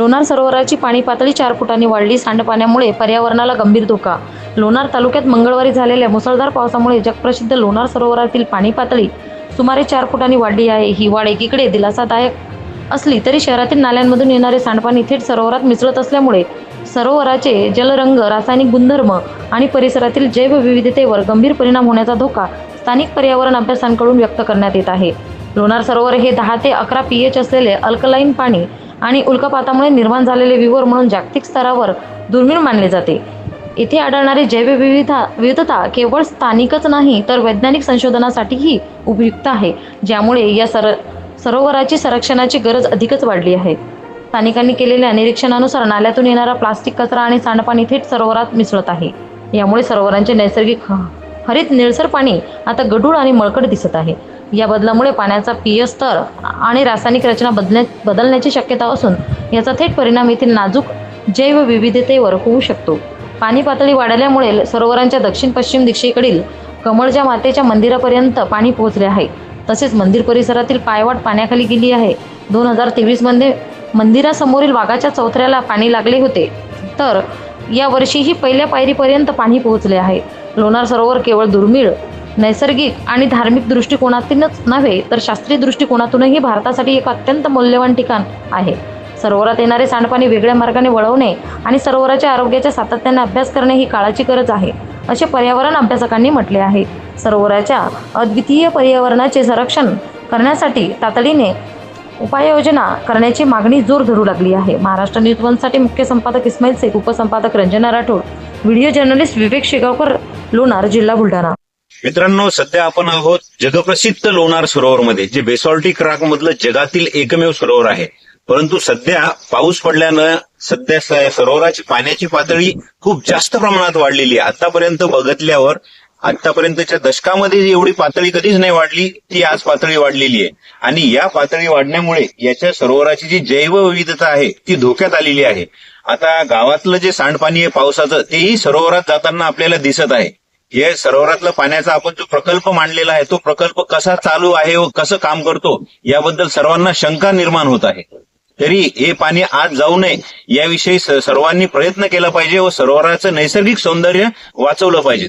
लोणार सरोवराची पाणी पातळी चार फुटांनी वाढली. सांडपाण्यामुळे पर्यावरणाला गंभीर धोका. लोणार तालुक्यात मंगळवारी झालेल्या मुसळधार पावसामुळे जगप्रसिद्ध लोणार सरोवरातील पाणी पातळी सुमारे चार फुटांनी वाढली आहे. ही वाढ एकीकडे दिलासादायक असली तरी शहरातील नाल्यांमधून येणारे सांडपाणी थेट सरोवरात मिसळत असल्यामुळे सरोवराचे जलरंग रासायनिक गुणधर्म आणि परिसरातील जैवविविधतेवर गंभीर परिणाम होण्याचा धोका स्थानिक पर्यावरण अभ्यासांकडून व्यक्त करण्यात येत आहे. लोणार सरोवर हे दहा ते अकरा पी एच असलेले अल्कलाईन पाणी आणि उल्कापातामुळे निर्माण झालेले विवर म्हणून जागतिक स्तरावर दुर्मिळ मानले जाते. येथे आढळणारी जैवविविधता विविधता केवळ स्थानिकच नाही तर वैज्ञानिक संशोधनासाठीही उपयुक्त आहे ज्यामुळे या सर सरोवराची संरक्षणाची गरज अधिकच वाढली आहे. स्थानिकांनी केलेल्या निरीक्षणानुसार नाल्यातून येणारा प्लास्टिक कचरा आणि सांडपाणी थेट सरोवरात मिसळत आहे. यामुळे सरोवरांचे नैसर्गिक ह- हरित निळसर पाणी आता गढूळ आणि मळकट दिसत आहे. या बदलामुळे पाण्याचा पीय स्तर आणि रासायनिक रचना बदलण्या बदलण्याची शक्यता असून याचा थेट परिणाम येथील नाजूक जैवविविधतेवर होऊ शकतो. पाणी पातळी वाढल्यामुळे सरोवरांच्या दक्षिण पश्चिम दिशेकडील कमळच्या मातेच्या मंदिरापर्यंत पाणी पोहोचले आहे. तसेच मंदिर परिसरातील पायवाट पाण्याखाली गेली आहे. दोन हजार तेवीसमध्ये मंदिरासमोरील वाघाच्या चौथऱ्याला पाणी लागले होते. तर यावर्षीही पहिल्या पायरीपर्यंत पाणी पोहोचले आहे. लोणार सरोवर केवळ दुर्मिळ नैसर्गिक आणि धार्मिक दृष्टिकोनातूनच नव्हे तर शास्त्रीय दृष्टिकोनातूनही भारतासाठी एक अत्यंत मौल्यवान ठिकाण आहे. सरोवरात येणारे सांडपाणी वेगळ्या मार्गाने वळवणे आणि सरोवराच्या आरोग्याच्या सातत्याने अभ्यास करणे ही काळाची गरज आहे असे पर्यावरण अभ्यासकांनी म्हटले आहे. सरोवराच्या अद्वितीय पर्यावरणाचे संरक्षण करण्यासाठी तातडीने उपाययोजना करण्याची मागणी जोर धरू लागली आहे. महाराष्ट्र न्यूज वनसाठी मुख्य संपादक इस्माईल शेख उपसंपादक रंजना राठोड व्हिडिओ जर्नलिस्ट विवेक शेगावकर लोणार जिल्हा बुलढाणा. मित्रांनो सध्या आपण आहोत जगप्रसिद्ध लोणार सरोवरमध्ये जे बेसॉल्टिक राक मधलं जगातील एकमेव सरोवर आहे. परंतु सध्या पाऊस पडल्यानं सध्या सरोवराची पाण्याची पातळी खूप जास्त प्रमाणात वाढलेली आहे. आतापर्यंत बघितल्यावर आतापर्यंतच्या दशकामध्ये एवढी पातळी कधीच नाही वाढली ती आज पातळी वाढलेली आहे. आणि या पातळी वाढण्यामुळे याच्या सरोवराची जी जैवविविधता आहे ती धोक्यात आलेली आहे. आता गावातलं जे सांडपाणी आहे पावसाचं तेही सरोवरात जाताना आपल्याला दिसत आहे. हे सरोवरातलं पाण्याचा आपण जो प्रकल्प मांडलेला आहे तो प्रकल्प कसा चालू आहे व कसं काम करतो याबद्दल सर्वांना शंका निर्माण होत आहे. तरी हे पाणी आज जाऊ नये याविषयी सर्वांनी प्रयत्न केला पाहिजे व सरोवराचं नैसर्गिक सौंदर्य वाचवलं पाहिजे.